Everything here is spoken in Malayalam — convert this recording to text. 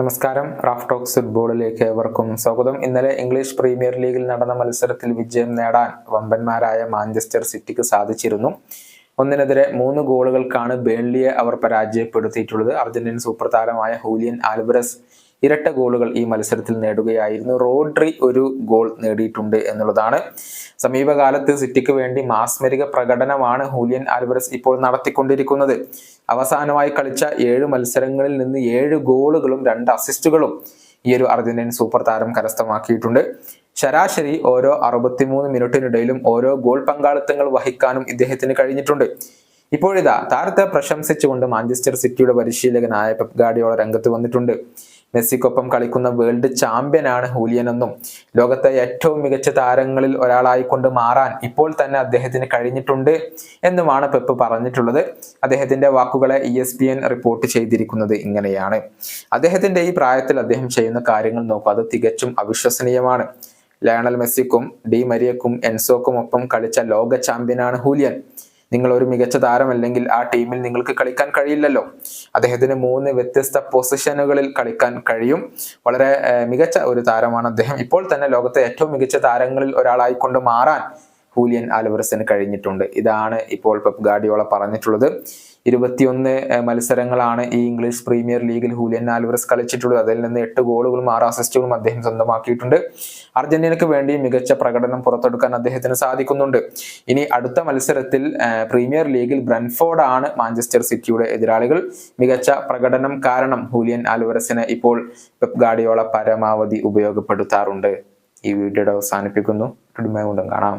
നമസ്കാരം. റാഫ് ടോക്സ് ഫുട്ബോളിലേക്ക് ഏവർക്കും സ്വാഗതം. ഇന്നലെ ഇംഗ്ലീഷ് പ്രീമിയർ ലീഗിൽ നടന്ന മത്സരത്തിൽ വിജയം നേടാൻ വമ്പന്മാരായ മാഞ്ചസ്റ്റർ സിറ്റിക്ക് സാധിച്ചിരുന്നു. ഒന്നിനെതിരെ മൂന്ന് ഗോളുകൾക്കാണ് ബേൺലിയെ അവർ പരാജയപ്പെടുത്തിയിട്ടുള്ളത്. അർജന്റീൻ സൂപ്പർ താരമായ ഹൂലിയൻ ആൽവറസ് ഇരട്ട ഗോളുകൾ ഈ മത്സരത്തിൽ നേടുകയായിരുന്നു. റോഡ്രി ഒരു ഗോൾ നേടിയിട്ടുണ്ട് എന്നുള്ളതാണ്. സമീപകാലത്ത് സിറ്റിക്ക് വേണ്ടി മാസ്മരിക പ്രകടനമാണ് ഹൂലിയൻ ആൽവറസ് ഇപ്പോൾ നടത്തിക്കൊണ്ടിരിക്കുന്നത്. അവസാനമായി കളിച്ച ഏഴ് മത്സരങ്ങളിൽ നിന്ന് ഏഴ് ഗോളുകളും രണ്ട് അസിസ്റ്റുകളും ഈ ഒരു അർജന്റീൻ സൂപ്പർ താരം കരസ്ഥമാക്കിയിട്ടുണ്ട്. ശരാശരി ഓരോ അറുപത്തിമൂന്ന് മിനിറ്റിനിടയിലും ഓരോ ഗോൾ പങ്കാളിത്തങ്ങൾ വഹിക്കാനും ഇദ്ദേഹത്തിന് കഴിഞ്ഞിട്ടുണ്ട്. ഇപ്പോഴിതാ താരത്തെ പ്രശംസിച്ചുകൊണ്ട് മാഞ്ചസ്റ്റർ സിറ്റിയുടെ പരിശീലകനായ പെപ് ഗാഡിയോള രംഗത്ത് വന്നിട്ടുണ്ട്. മെസ്സിക്കൊപ്പം കളിക്കുന്ന വേൾഡ് ചാമ്പ്യനാണ് ഹൂലിയൻ എന്നും ലോകത്തെ ഏറ്റവും മികച്ച താരങ്ങളിൽ ഒരാളായി കൊണ്ട് മാറാൻ ഇപ്പോൾ തന്നെ അദ്ദേഹത്തിന് കഴിഞ്ഞിട്ടുണ്ട് എന്നുമാണ് പെപ്പ് പറഞ്ഞിട്ടുള്ളത്. അദ്ദേഹത്തിന്റെ വാക്കുകളെ E S P N report ചെയ്തിരിക്കുന്നത് ഇങ്ങനെയാണ്. അദ്ദേഹത്തിന്റെ ഈ പ്രായത്തിൽ അദ്ദേഹം ചെയ്യുന്ന കാര്യങ്ങൾ നോക്കുക അത് തികച്ചും അവിശ്വസനീയമാണ്. ലയണൽ മെസ്സിക്കും ഡി മരിയക്കും എൻസോക്കും ഒപ്പം കളിച്ച ലോക ചാമ്പ്യനാണ് ഹൂലിയൻ. നിങ്ങൾ ഒരു മികച്ച താരമല്ലെങ്കിൽ ആ ടീമിൽ നിങ്ങൾക്ക് കളിക്കാൻ കഴിയില്ലല്ലോ. അദ്ദേഹത്തിന് മൂന്ന് വ്യത്യസ്ത പൊസിഷനുകളിൽ കളിക്കാൻ കഴിയും. വളരെ മികച്ച ഒരു താരമാണ് അദ്ദേഹം. ഇപ്പോൾ തന്നെ ലോകത്തെ ഏറ്റവും മികച്ച താരങ്ങളിൽ ഒരാളായിക്കൊണ്ട് മാറാൻ ഹൂലിയൻ ആലവറസിന് കഴിഞ്ഞിട്ടുണ്ട്. ഇതാണ് ഇപ്പോൾ പെപ് ഗാഡിയോള പറഞ്ഞിട്ടുള്ളത്. ഇരുപത്തിയൊന്ന് മത്സരങ്ങളാണ് ഈ ഇംഗ്ലീഷ് പ്രീമിയർ ലീഗിൽ ഹൂലിയൻ ആൽവറസ് കളിച്ചിട്ടുള്ളത്. അതിൽ നിന്ന് എട്ട് ഗോളുകളും ആറ് അസിസ്റ്റുകളും അദ്ദേഹം സ്വന്തമാക്കിയിട്ടുണ്ട്. അർജന്റീനയ്ക്ക് വേണ്ടി മികച്ച പ്രകടനം പുറത്തെടുക്കാൻ അദ്ദേഹത്തിന് സാധിക്കുന്നുണ്ട്. ഇനി അടുത്ത മത്സരത്തിൽ പ്രീമിയർ ലീഗിൽ ബ്രൻഫോർഡ് ആണ് മാഞ്ചസ്റ്റർ സിറ്റിയുടെ എതിരാളികൾ. മികച്ച പ്രകടനം കാരണം ഹൂലിയൻ ആൽവറസിനെ ഇപ്പോൾ പെപ് ഗാഡിയോള പരമാവധി ഉപയോഗപ്പെടുത്താറുണ്ട്. ഈ വീഡിയോയുടെ അവസാനിപ്പിക്കുന്നു. കാണാം.